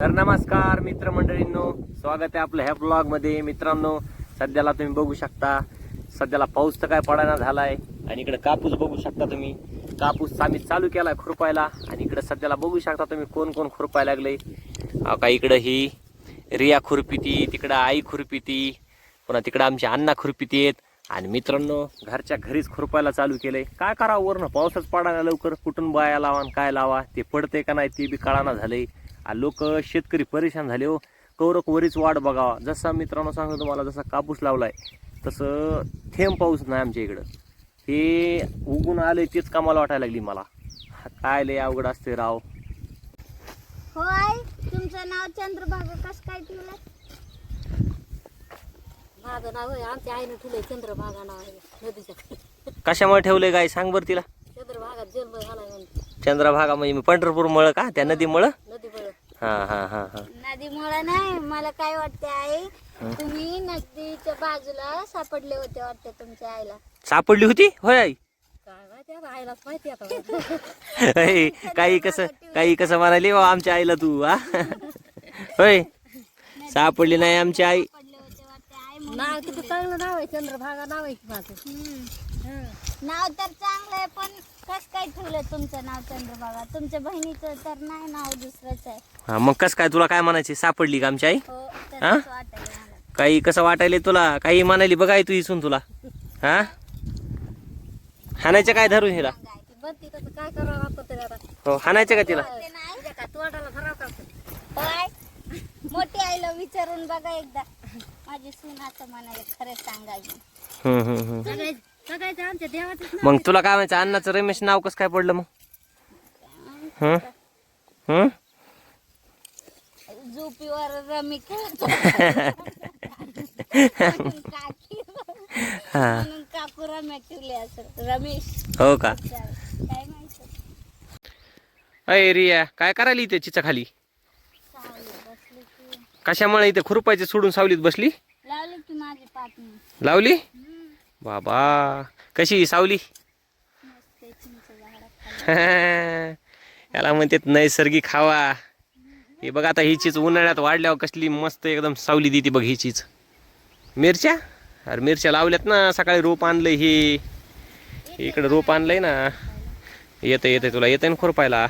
तर नमस्कार मित्रमंडळींनो स्वागत आहे आपलं ह्या ब्लॉगमध्ये मित्रांनो सध्याला तुम्ही बघू शकता सध्याला पाऊस तर काय पडायला झालाय आणि इकडे कापूस बघू शकता तुम्ही. कापूस आम्ही चालू केला खुरपायला आणि इकडे सध्याला बघू शकता तुम्ही कोण कोण खुरपायला लागले. का इकडं ही रिया खुरपिती तिकडं आई खुरपिती पुन्हा तिकडं आमची अण्णा खुरपिती आहेत. आणि मित्रांनो घरच्या घरीच खुरपायला चालू केलंय. काय करावं वरनं? पावसाच पडायला लवकर. कुठून बाया लावा आणि काय लावा? ते पडते का नाही ते बी कळाना झालंय. लोक शेतकरी परेशान झाले हो. कौरक वरीच वाट बघावा. जसा मित्रांनो सांगतो तुम्हाला जसा कापूस लावलाय तसं थेंब पाऊस नाही आमच्या इकडं. ते उगून आले तेच कामाला वाटायला लागली मला. काय लय अवघड असते राव. होय तुमचं नाव चंद्रभागा कस काय ठेवलं माझं नाव आहे आमच्या आईने ठेवलंय चंद्रभागा नाव आहे नदीच्या कशामुळे ठेवलंय काय सांग बरं तिला. चंद्रभागात जन्म झालाय म्हणून. चंद्रभागा म्हणजे मी पंढरपूर मळ का? त्या नदीमुळं? नदी हा हा हा हा. नदीमुळे नाही मला काय वाटते आई तुम्ही नदीच्या बाजूला सापडले होते वाटते तुमच्या आईला. सापडली होती? होय आई. काही कसं काही कसं म्हणाली हो आमच्या आईला तू हा? होय. सापडली नाही आमची आई पडले होते वाटते आई म्हणून. नाव किती चांगलं नाव आहे चंद्रभागा नाव आहे की माझं. हम्म. नाव तर चांगलं आहे पण कस काय ठेवलं तुमचं नाव चंद्रभागा? तुमच्या बहिणीचं तर नाही नाव दुसरंच आहे. हा मग कस काय तुला काय म्हणायची? सापडली का आमची आई? हो हा? तसंच वाटायला मला. काही कसं वाटायले तुला? काही म्हणाली बघाय तू इसून तुला. हा? हाणायचं काय धरून हिला. ती काय करावं तरी आता. हो हाणायचं का तिला? ते नाही. उद्या काय तोंडाला धरावं का होय? मोठी आईला विचारून बघा एकदा. माझी सून असं म्हणाले खरं सांगायची. हम्म, हम्म, हम्म. सगळे सगळ्याचे आमच्या देवाचंच नाव मग तुला काय म्हणायचं? अण्णाचं रमेश नाव कसं काय पडलं मग? हम्म? हम्म? झोपीवर रमी खेळतो. म्हणून काकी. हा. म्हणून काकू रम्या ठेवले असं. रमेश. हो का. काय माहिती अय रिया काय करायली इथे चिचा खाली कशामुळे इथे खुरपायचे सोडून सावलीत बसली? लावली की माझी पाटणी. लावली? हम्म. बाबा कशी सावली? मस्त आहे चिंच झाडाखाली. याला म्हणतात नैसर्गिक हवा. हे बघ आता ही चीज उन्हाळ्यात वाढल्यावर कसली मस्त एकदम सावली देते बघ ही चीज. मिरच्या? अरे मिरच्या लावल्यात ना सकाळी रोप आणलंय हे. इकडे रोप आणलंय ना. येतं येतं तुला येतं ना खुरपायला?